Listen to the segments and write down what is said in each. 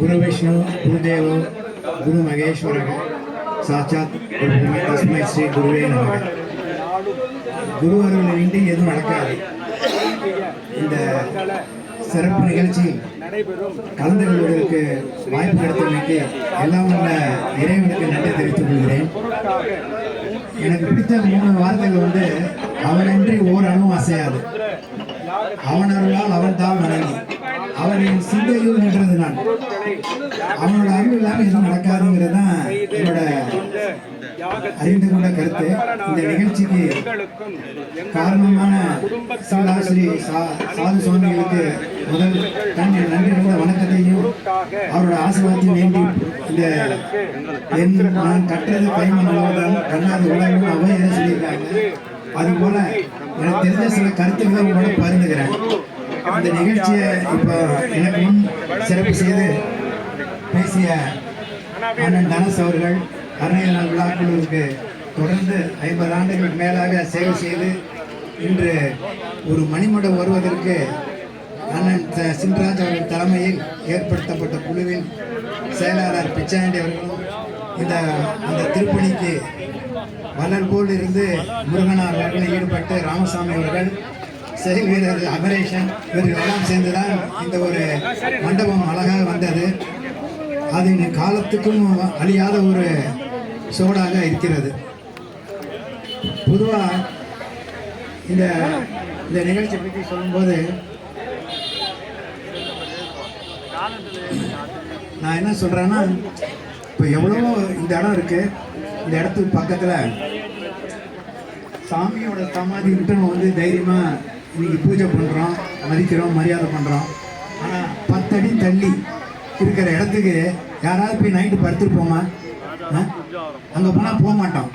குருவிஷ்ணு குருதேவோ குரு மகேஸ்வரக சாட்சாத் தஸ்மை ஸ்ரீ குருவே நமக. குரு அருளின்றி எதுவும் நடக்காது. இந்த சிறப்பு நிகழ்ச்சியில் கலந்து கொள்வதற்கு வாய்ப்பு கிடைத்தமைக்கு எல்லாம் உள்ள இறைவனுக்கு நன்றி தெரிவித்துக் கொள்கிறேன். எனக்கு பிடித்த மூணு வார்த்தைகள் வந்து அவனின்றி ஓர் அசையாது. அவன் அருளால் அவன் தான் வணங்கி அவனின் சிந்தையில் நின்றது நான் அவனோட அறிவு இல்லாமல் எதுவும் நடக்காதுங்கிறது தான் என்னோட அறிந்து கொண்ட கருத்து. இந்த நிகழ்ச்சிக்கு காரணமான சீலாஸ்ரீ சா சாது சுவாமிகளுக்கு முதல் தன் நன்றி கலந்த வணக்கத்தையும் அவரோட ஆசீர்வாதத்தையும் வேண்டி இந்த என் நான் கற்றது கைமண் அளவுதான் கண்ணாது உலகம் அவை என சொல்லியிருக்காங்க. அதுபோல எனக்கு தெரிஞ்ச சில கருத்துக்களை உங்களோட பகிர்ந்துக்கிறேன். இந்த நிகழ்ச்சியை இப்போ எனக்கு முன் சிறப்பு செய்து பேசிய அண்ணன் தனஸ் அவர்கள் அருணைய நாள் விழாக்குழுவுக்கு தொடர்ந்து ஐம்பது ஆண்டுகளுக்கு மேலாக சேவை செய்து இன்று ஒரு மணிமடம் வருவதற்கு அண்ணன் சின்ராஜ் அவர்கள் தலைமையில் ஏற்படுத்தப்பட்ட குழுவில் செயலாளர் பிச்சாண்டி அவர்களும் இந்த அந்த திருப்பணிக்கு வள்ளல் போல் இருந்து முருகனார் அவர்கள் ஈடுபட்டு ராமசாமி அவர்கள் செயல் வீரர் அமரேஷன் இவர்களெல்லாம் எல்லாம் சேர்ந்துதான் இந்த ஒரு மண்டபம் அழகாக வந்தது. அது காலத்துக்கும் அழியாத ஒரு சுவடாக இருக்கிறது. பொதுவாக இந்த இந்த நிகழ்ச்சி பற்றி சொல்லும்போது நான் என்ன சொல்கிறேன்னா இப்போ எவ்வளோ இந்த இடம் இருக்குது இந்த இடத்துக்கு பக்கத்தில் சாமியோட சமாதி விட்டு வந்து தைரியமாக இன்னைக்கு பூஜை பண்ணுறோம் மதிக்கிறோம் மரியாதை பண்ணுறோம் ஆனால் பத்தடி தள்ளி இருக்கிற இடத்துக்கு யாராவது போய் நைட்டு படுத்துருப்போமா அங்கே போனால் போக மாட்டோம்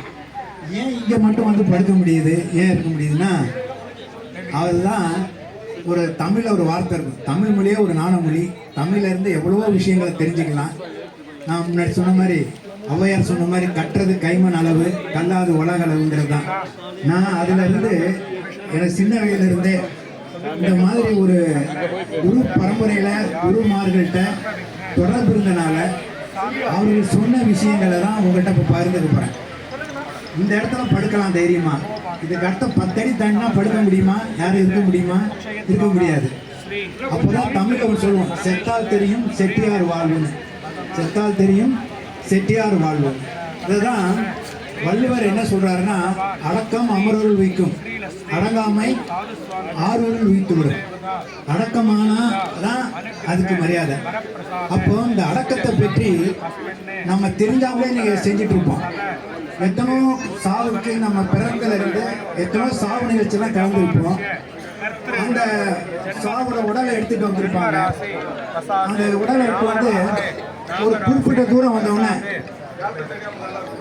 ஏன் இங்கே மட்டும் வந்து படுக்க முடியுது? ஏன் இருக்க முடியுதுன்னா அதுதான் ஒரு தமிழில் ஒரு வார்த்தை இருக்கும். தமிழ் மொழியே ஒரு நாணமொழி தமிழ்லேருந்து எவ்வளவோ விஷயங்களை தெரிஞ்சுக்கலாம். நான் முன்னாடி சொன்ன மாதிரி ஔவையார் சொன்ன மாதிரி கட்டுறது கைமண் அளவு கல்லாது உலக அளவுங்கிறது தான். நான் அதுலேருந்து எனக்கு சின்ன வயதிலிருந்தே இந்த மாதிரி ஒரு குரு பரம்பரையில் குருமார்கள்ட்ட தொடர்பு இருந்தனால அவர்கள் சொன்ன விஷயங்களை தான் உங்கள்கிட்ட இப்போ பகிர்ந்துக்க போகிறேன் இந்த இடத்துல படுக்கலாம் தைரியமா. இதுக்கு அடுத்த பத்தடி தாண்டினா படுக்க முடியுமா? யாரும் இருக்க முடியுமா? இருக்க முடியாது. அப்போதான் தமிழ்ல ஒன்று சொல்லுவோம் செத்தால் தெரியும் செட்டியார் வாழ்வுன்னு செத்தால் தெரியும் செட்டியார் வாழ்வு இதுதான் வள்ளுவர் என்ன சொல்றாருன்னா அடக்கம் அமரருள் வைக்கும். அடங்காமை ஆறுவருள் வைத்துவிடும் அடக்கமானா தான் அதுக்கு மரியாதை. அப்போ இந்த அடக்கத்தை பற்றி நம்ம தெரிஞ்சாமலே நீங்கள் செஞ்சுட்டு இருப்போம் எத்தனோ சாவுக்கு நம்ம பிறந்தல இருந்து எத்தனோ சாவு நிகழ்ச்சியெல்லாம் கலந்துருப்போம். அந்த சாவோட உடலை எடுத்துட்டு வந்திருப்பாங்க. அந்த உடலை எடுத்து வந்து ஒரு குறிப்பிட்ட தூரம் வந்தவுடனே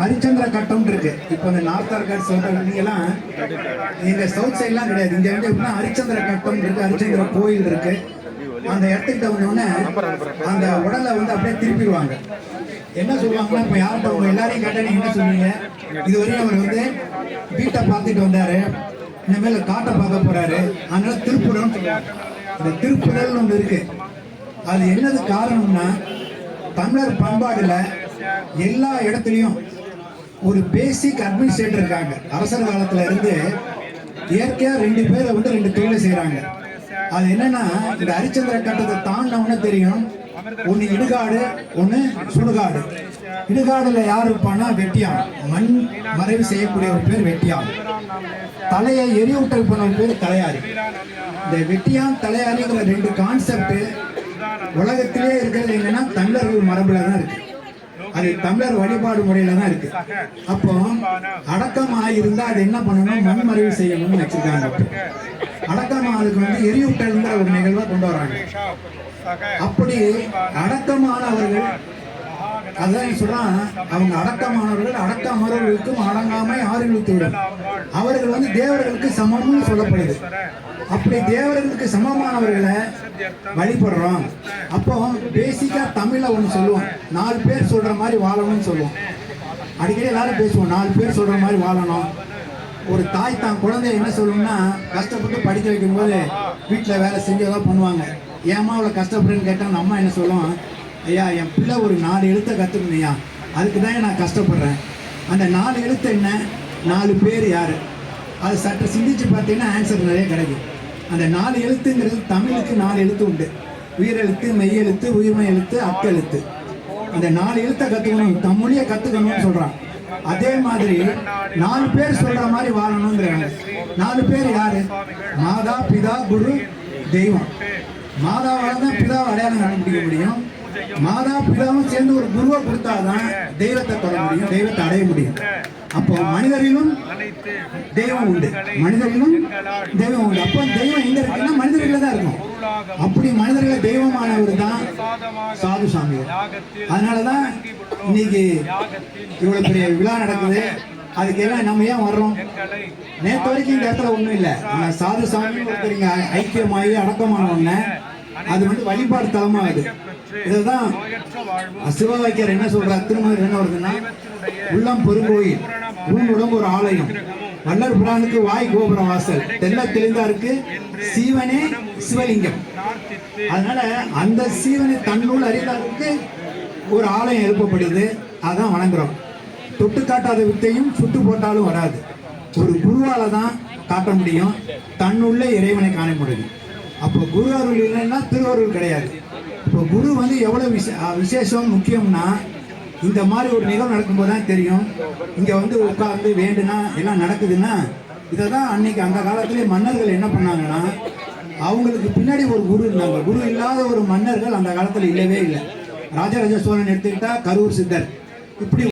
ஹரிச்சந்திர கட்டம் இருக்கு. இப்போ இந்த நார்த் ஆர்காட் சவுத் எல்லாம் எங்க சவுத் சைட்லாம் கிடையாது. இங்க வந்து எப்படின்னா ஹரிச்சந்திர கட்டம் இருக்கு ஹரிச்சந்திர கோயில் இருக்கு. அந்த இடத்துக்கிட்ட வந்தோடனே அந்த உடலை வந்து அப்படியே திருப்பிடுவாங்க. என்ன சொல்லுவாங்கன்னா இப்போ யார்கிட்ட உங்க எல்லாரையும் கேட்டா நீங்க என்ன சொல்லுவீங்க இதுவரையும் அவர் வந்து வீட்டை பார்த்துட்டு வந்தாரு. இனிமேல் காட்டை பார்க்க போறாரு. அதனால திருப்புறம்னு சொல்லுவாங்க. இந்த திருப்புறல் ஒன்று இருக்கு. அது என்னது காரணம்னா தமிழர் பண்பாடுல எல்லா இடத்துலையும் ஒரு பேசிக் அட்மினிஸ்ட்ரேட்டர் இருக்காங்க. அவசர காலத்துல இருந்து இயற்கையா ரெண்டு பேரை வந்து ரெண்டு தொழிலை செய்கிறாங்க அது என்னன்னா இந்த ஹரிச்சந்திர கட்டத்தை தாண்டவன தெரியும் ஒன்னு இடுகாடு ஒன்று சுடுகாடு. இடுகாடுல யார் இருப்பான்னா வெட்டியான். மண் மறைவு செய்யக்கூடிய ஒரு பேர் வெட்டியான். தலையை எரியூட்டல் பண்ண ஒரு பேர் தலையாரி. இந்த வெட்டியான் தலையாரிங்கிற ரெண்டு கான்செப்ட் உலகத்திலே இருக்கிறது என்னன்னா தமிழர்கள் மரபுல தான் இருக்கு. அது தமிழர் வழிபாடு முறையில தான் இருக்கு. அப்போ அடக்கமா இருந்தா அது என்ன பண்ணணும்? மண்மறைவு செய்யணும்னு வச்சிருக்காங்க அடக்கமானதுக்கு வந்து எரியூட்டல்ங்கிற ஒரு நிகழ்வை கொண்டு வராங்க. அப்படி அடக்கமானவர்கள் அதான் சொல்றான் அவங்க அடக்கமானவர்கள் அடக்க அமரர்களுக்கும் அடங்காமை ஆறு விடும் அவர்கள் வந்து தேவர்களுக்கு சமம்னு சொல்லப்படுது. அப்படி தேவர்களுக்கு சமமானவர்களை வழிபடுறோம். அப்போ பேசிக்கா தமிழ்ல ஒன்று சொல்லுவோம். நாலு பேர் சொல்ற மாதிரி வாழணும்னு சொல்லுவோம். அடிக்கடி எல்லாரும் பேசுவோம் நாலு பேர் சொல்ற மாதிரி வாழணும். ஒரு தாய் தான் குழந்தைய என்ன சொல்லணும்னா கஷ்டப்பட்டு படிக்க வைக்கும்போது வீட்டில் வேலை செஞ்சு ஏதாவது பண்ணுவாங்க. ஏமா அவ்வளோ கஷ்டப்படுறேன்னு கேட்டால் நம்ம அம்மா என்ன சொல்லுவோம்? ஐயா என் பிள்ளை ஒரு நாலு எழுத்தை கற்றுக்கணும்யா அதுக்கு தான் நான் கஷ்டப்படுறேன். அந்த நாலு எழுத்து என்ன? நாலு பேர் யார்? அது சற்று சிந்திச்சு பார்த்தீங்கன்னா ஆன்சர் நிறைய கிடைக்கும். அந்த நாலு எழுத்துங்கிறது தமிழுக்கு நாலு எழுத்து உண்டு. உயிரெழுத்து மெய்யெழுத்து உயிர்மை எழுத்து அக்கெழுத்து அந்த நாலு எழுத்தை கற்றுக்கணும் தம் கற்றுக்கணும்னு சொல்கிறான் அதே மாதிரி நாலு பேர் சொல்ற மாதிரி வாழணுங்கிறாங்க. நாலு பேர் யாரு? மாதா பிதா குரு தெய்வம். மாதாவால தான் பிதாவை அடையாளம் கண்டுபிடிக்க முடியும். மாதா பிதாவும் சேர்ந்து ஒரு குருவை கொடுத்தாதான் தெய்வத்தை தொட முடியும் தெய்வத்தை அடைய முடியும். அப்போ மனிதரிலும் தெய்வம் உண்டு. மனிதரிலும் தெய்வம் உண்டு. அப்போ தெய்வம் எங்க இருக்குன்னா மனிதர்கள தான் இருக்கும் அப்படி மனிதர்கள தெய்வமானவர் தான் சாது சாமிகள் அதனாலதான் இன்னைக்கு இவ்வளவு பெரிய விழா நடக்குது. அதுக்கு எல்லாம் நம்ம ஏன் வர்றோம்? நேற்று வரைக்கும் இந்த இடத்துல ஒண்ணும் இல்ல. சாது சாமி ஒருத்தர் இங்க ஐக்கியமாகி அடக்கமான ஒண்ணு அது வந்து வழிபாடு தலமா அது இதுதான் சிவவாக்கியர் என்ன சொல்றார்? திருமணம் என்ன வருதுன்னா உள்ளம் பெருங்கோயில் உன் உடம்பு ஒரு ஆலயம். வல்லர் புராணுக்கு வாய் கோபுர வாசல். தெல்ல தெளிந்தாருக்கு சீவனே சிவலிங்கம். அதனால அந்த சீவனை தன்னுள் அறிந்தாருக்கு ஒரு ஆலயம் எழுப்பப்படுது. அதான் வணங்குறோம். தொட்டு காட்டாத வித்தையும் சுட்டு போட்டாலும் வராது. ஒரு குருவால தான் காட்ட முடியும். தன்னுள்ளே இறைவனை காண முடியும். அப்போ குரு அருள் இல்லைன்னா திருவருள் கிடையாது. இப்போ குரு வந்து எவ்வளோ விசே விசேஷம் முக்கியம்னா இந்த மாதிரி ஒரு நிகழ்வு நடக்கும்போது தான் தெரியும். இங்கே வந்து உட்கார்ந்து வேண்டுனா எல்லாம் நடக்குதுன்னா இதை தான் அன்னைக்கு அந்த காலத்திலே மன்னர்கள் என்ன பண்ணாங்கன்னா அவங்களுக்கு பின்னாடி ஒரு குரு இருந்தாங்க. குரு இல்லாத ஒரு மன்னர்கள் அந்த காலத்தில் இல்லவே இல்லை. ராஜராஜ சோழன் எடுத்துக்கிட்டா கரூர் சித்தர். இப்படி